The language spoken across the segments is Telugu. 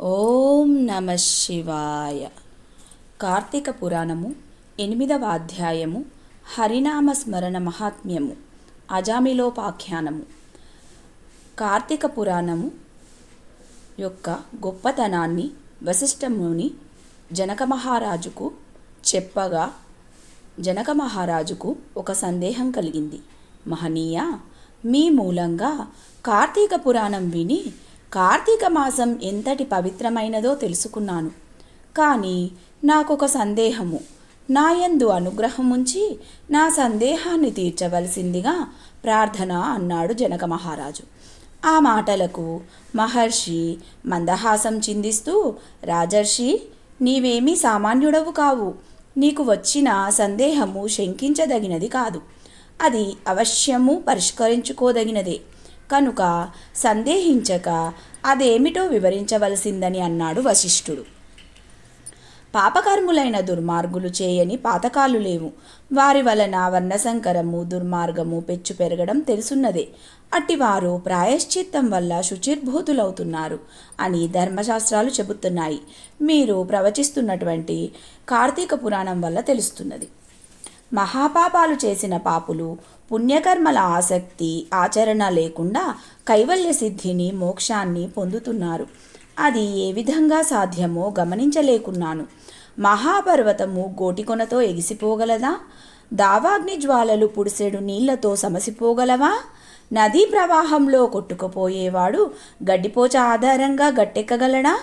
ఓం నమ శివాయ. కార్తీక పురాణము ఎనిమిదవ అధ్యాయము హరినామ స్మరణ మహాత్మ్యము అజామిలోపాఖ్యానము. కార్తీక పురాణము యొక్క గొప్పతనాన్ని వశిష్ఠముని జనక మహారాజుకు చెప్పగా జనక మహారాజుకు ఒక సందేహం కలిగింది. మహనీయ మీ మూలంగా కార్తీక పురాణం విని కార్తీక మాసం ఎంతటి పవిత్రమైనదో తెలుసుకున్నాను. కానీ నాకొక సందేహము. నాయందు అనుగ్రహం ఉంచి నా సందేహాన్ని తీర్చవలసిందిగా ప్రార్థన అన్నాడు జనక మహారాజు. ఆ మాటలకు మహర్షి మందహాసం చిందిస్తూ రాజర్షి నీవేమీ సామాన్యుడవు కావు. నీకు వచ్చిన సందేహము శంకించదగినది కాదు. అది అవశ్యము పరిష్కరించుకోదగినదే. కనుక సందేహించక అదేమిటో వివరించవలసిందని అన్నాడు వశిష్ఠుడు. పాపకర్ములైన దుర్మార్గులు చేయని పాతకాలు లేవు. వారి వలన వర్ణసంకరము దుర్మార్గము పెచ్చు పెరగడం తెలుసున్నదే. అట్టివారు ప్రాయశ్చిత్తం వల్ల శుచిర్భూతులవుతున్నారు అని ధర్మశాస్త్రాలు చెబుతున్నాయి. మీరు ప్రవచిస్తున్నటువంటి కార్తీక పురాణం వల్ల తెలుస్తున్నది. మహాపాపాలు చేసిన పాపులు పుణ్యకర్మల ఆసక్తి ఆచరణ లేకుండా కైవల్య సిద్ధిని మోక్షాన్ని పొందుతున్నారు. అది ఏ విధంగా సాధ్యమో గమనించలేకున్నాను. మహాపర్వతము గోటికొనతో ఎగిసిపోగలదా? దావాగ్ని జ్వాలలు పుడిసెడు నీళ్ళతో సమసిపోగలవా? నదీ ప్రవాహంలో కొట్టుకుపోయేవాడు గడ్డిపోచ ఆధారంగా గట్టెక్కగలడా?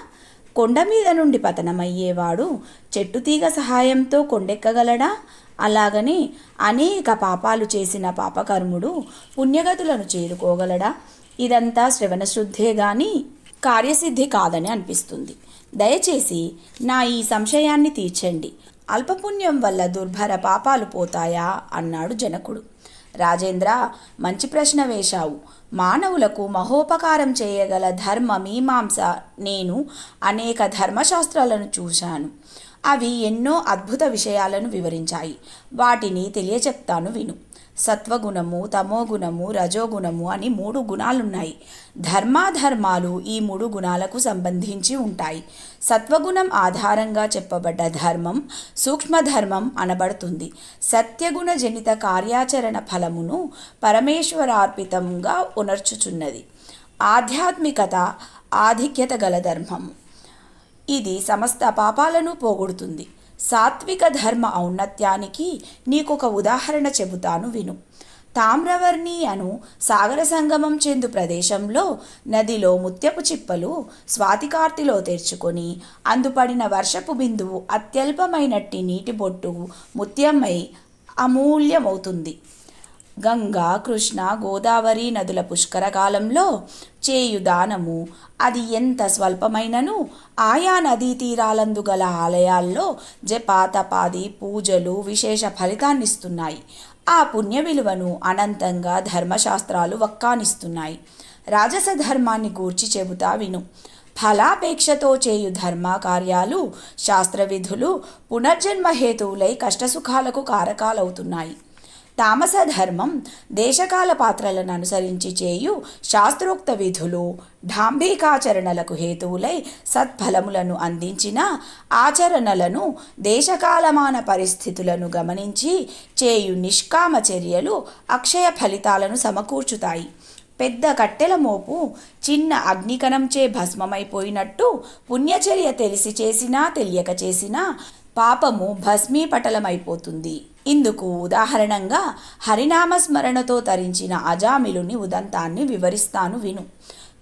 కొండ మీద నుండి పతనమయ్యేవాడు చెట్టు తీగ సహాయంతో కొండెక్కగలడా? అలాగనే అనేక పాపాలు చేసిన పాపకర్ముడు పుణ్యగతులను చేరుకోగలడా? ఇదంతా శ్రవణశుద్ధే గాని కార్యసిద్ధి కాదని అనిపిస్తుంది. దయచేసి నా ఈ సంశయాన్ని తీర్చండి. అల్పపుణ్యం వల్ల దుర్భర పాపాలు పోతాయా? అన్నాడు జనకుడు. రాజేంద్ర మంచి ప్రశ్న వేశావు. మానవులకు మహోపకారం చేయగల ధర్మ మీమాంస నేను అనేక ధర్మశాస్త్రాలను చూశాను. అవి ఎన్నో అద్భుత విషయాలను వివరించాయి. వాటిని తెలియచెప్తాను విను. సత్వగుణము తమోగుణము రజోగుణము అని మూడు గుణాలున్నాయి. ధర్మాధర్మాలు ఈ మూడు గుణాలకు సంబంధించి ఉంటాయి. సత్వగుణం ఆధారంగా చెప్పబడ్డ ధర్మం సూక్ష్మధర్మం అనబడుతుంది. సత్యగుణ జనిత కార్యాచరణ ఫలమును పరమేశ్వరార్పితంగా ఉనర్చుచున్నది. ఆధ్యాత్మికత ఆధిక్యత గల ధర్మము. ఇది సమస్త పాపాలను పోగొడుతుంది. సాత్విక ధర్మ ఔన్నత్యానికి నీకొక ఉదాహరణ చెబుతాను విను. తామ్రవర్ణి అను సాగర సంగమం చెందు ప్రదేశంలో నదిలో ముత్యపు చిప్పలు స్వాతికార్తిలో తెరుచుకొని అందుపడిన వర్షపు బిందువు అత్యల్పమైనట్టి నీటి బొట్టు ముత్యమై అమూల్యమవుతుంది. గంగా కృష్ణ గోదావరి నదుల పుష్కరకాలంలో చేయు దానము అది ఎంత స్వల్పమైనను? ఆయా నదీ తీరాలందు గల ఆలయాల్లో జపాతపాది పూజలు విశేష ఫలితాన్నిస్తున్నాయి. ఆ పుణ్య విలువను అనంతంగా ధర్మశాస్త్రాలు వక్కానిస్తున్నాయి. రాజస ధర్మాన్ని గూర్చి చెబుతా విను. ఫలాపేక్షతో చేయు ధర్మ కార్యాలు శాస్త్రవిధులు పునర్జన్మ హేతువులై కష్టసుఖాలకు కారకాలవుతున్నాయి. తామస ధర్మం దేశకాల పాత్రలను అనుసరించి చేయు శాస్త్రోక్త విధులు ఢాంబికాచరణలకు హేతువులై సత్ఫలములను అందించిన ఆచరణలను దేశకాలమాన పరిస్థితులను గమనించి చేయు నిష్కామ చర్యలు అక్షయ ఫలితాలను సమకూర్చుతాయి. పెద్ద కట్టెల మోపు చిన్న అగ్నికణంచే భస్మమైపోయినట్టు పుణ్యచర్య తెలిసి చేసినా తెలియక చేసినా పాపము భస్మీపటలమైపోతుంది. ఇందుకు ఉదాహరణంగా హరినామస్మరణతో తరించిన అజామిలుని ఉదంతాన్ని వివరిస్తాను విను.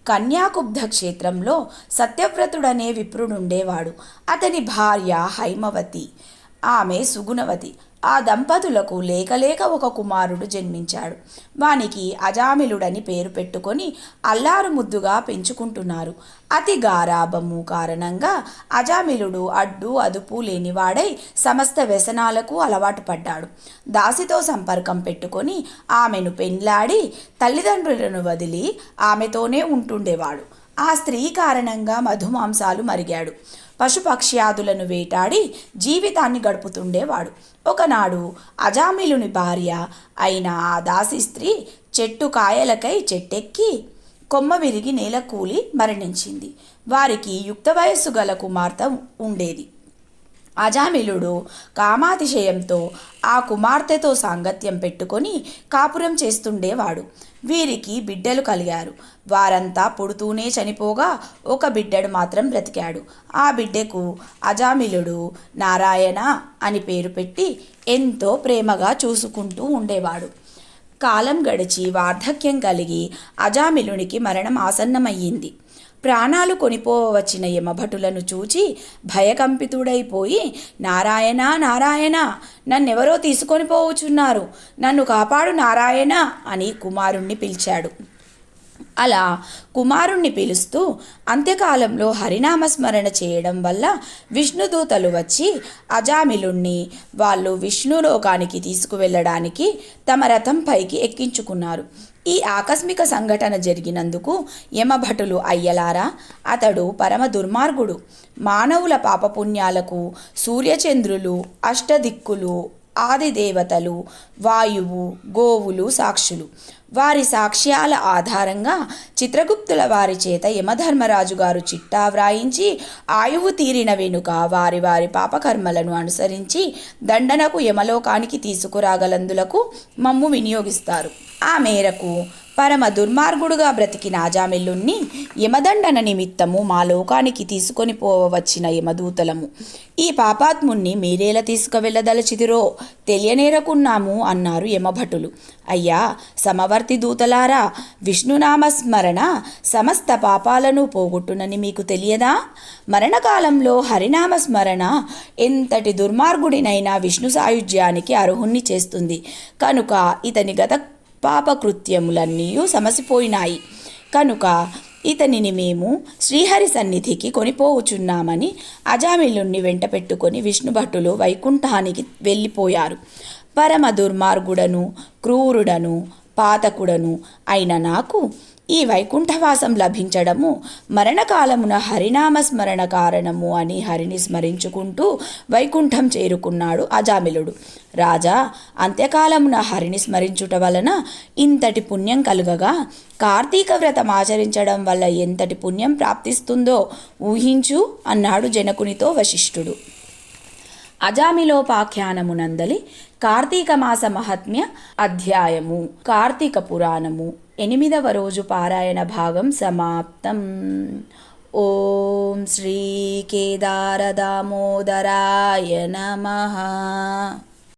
కన్యాకుబ్ధ క్షేత్రంలో సత్యవ్రతుడనే విప్రుడుండేవాడు అతని భార్య హైమవతి. ఆమె సుగుణవతి. ఆ దంపతులకు లేకలేక ఒక కుమారుడు జన్మించాడు. వానికి అజామిలుడని పేరు పెట్టుకొని అల్లారు ముద్దుగా పెంచుకుంటున్నారు. అతి గారాభము కారణంగా అజామిలుడు అడ్డు అదుపు లేనివాడై సమస్త వ్యసనాలకు అలవాటు పడ్డాడు. దాసితో సంపర్కం పెట్టుకొని ఆమెను పెండ్లాడి తల్లిదండ్రులను వదిలి ఆమెతోనే ఉంటుండేవాడు. ఆ స్త్రీ కారణంగా మధుమాంసాలు మరిగాడు. పశుపక్ష్యాదులను వేటాడి జీవితాన్ని గడుపుతుండేవాడు. ఒకనాడు అజామిలుని భార్య అయిన ఆ దాసి స్త్రీ చెట్టు కాయలకై చెట్టెక్కి కొమ్మ విరిగి నేల కూలి మరణించింది. వారికి యుక్త వయస్సు గల కుమార్తె ఉండేది. అజామిలుడు కామాతిశయంతో ఆ కుమార్తెతో సాంగత్యం పెట్టుకొని కాపురం చేస్తుండేవాడు. వీరికి బిడ్డలు కలిగారు. వారంతా పుడుతూనే చనిపోగా ఒక బిడ్డడు మాత్రం బ్రతికాడు. ఆ బిడ్డకు అజామిలుడు నారాయణ అని పేరు పెట్టి ఎంతో ప్రేమగా చూసుకుంటూ ఉండేవాడు. కాలం గడిచి వార్ధక్యం కలిగి అజామిలునికి మరణం ఆసన్నమయ్యింది. ప్రాణాలు కొనిపోవచ్చిన యమభటులను చూచి భయకంపితుడైపోయి నారాయణ నారాయణ నన్నెవరో తీసుకొని పోవుచున్నారు. నన్ను కాపాడు నారాయణ అని కుమారుణ్ణి పిలిచాడు. అలా కుమారుణ్ణి పిలుస్తూ అంత్యకాలంలో హరినామస్మరణ చేయడం వల్ల విష్ణుదూతలు వచ్చి అజామిలుణ్ణి వాళ్ళు విష్ణులోకానికి తీసుకువెళ్ళడానికి తమ రథం పైకి ఎక్కించుకున్నారు. ఈ ఆకస్మిక సంఘటన జరిగినందుకు యమభటులు అయ్యలారా అతడు పరమ దుర్మార్గుడు. మానవుల పాపపుణ్యాలకు సూర్యచంద్రులు అష్టదిక్కులు ఆదిదేవతలు వాయువు గోవులు సాక్షులు. వారి సాక్ష్యాల ఆధారంగా చిత్రగుప్తుల వారి చేత యమధర్మరాజు గారు చిట్టా వ్రాయించి ఆయువు తీరిన వెనుక వారి వారి పాపకర్మలను అనుసరించి దండనకు యమలోకానికి తీసుకురాగలందులకు మమ్ము వినియోగిస్తారు. ఆ మేరకు పరమ దుర్మార్గుడుగా బ్రతికిన అజామిల్లుణ్ణి యమదండన నిమిత్తము మా లోకానికి తీసుకొని పోవచ్చిన యమదూతలము. ఈ పాపాత్ముణ్ణి మీరేలా తీసుకువెళ్ళదలచిదిరో తెలియనేరకున్నాము అన్నారు యమభటులు. అయ్యా సమవర్తి దూతలారా విష్ణునామస్మరణ సమస్త పాపాలను పోగొట్టునని మీకు తెలియదా? మరణకాలంలో హరినామస్మరణ ఎంతటి దుర్మార్గుడినైనా విష్ణు సాయుధ్యానికి అర్హుణ్ణి చేస్తుంది. కనుక ఇతని గత పాపకృత్యములన్నీ సమసిపోయినాయి. కనుక ఇతనిని మేము శ్రీహరి సన్నిధికి కొనిపోవుచున్నామని అజామిలుణ్ణి వెంట పెట్టుకొని విష్ణుభట్టులు వైకుంఠానికి వెళ్ళిపోయారు. పరమ దుర్మార్గుడను క్రూరుడను పాతకుడను అయిన నాకు ఈ వైకుంఠవాసం లభించడము మరణకాలమున హరినామ స్మరణ కారణము అని హరిని స్మరించుకుంటూ వైకుంఠం చేరుకున్నాడు అజామిలుడు. రాజా అంత్యకాలమున హరిని స్మరించుట వలన ఇంతటి పుణ్యం కలుగగా కార్తీక వ్రతం ఆచరించడం వల్ల ఎంతటి పుణ్యం ప్రాప్తిస్తుందో ఊహించు అన్నాడు జనకునితో వశిష్ఠుడు. అజామిలోపాఖ్యానమునందలి కార్తీక మాస మహాత్మ్య అధ్యాయము కార్తీక పురాణము. ఎనిమిదవ రోజు పారాయణ భాగం సమాప్తం. ఓం శ్రీ కేదారదామోదరాయ నమః.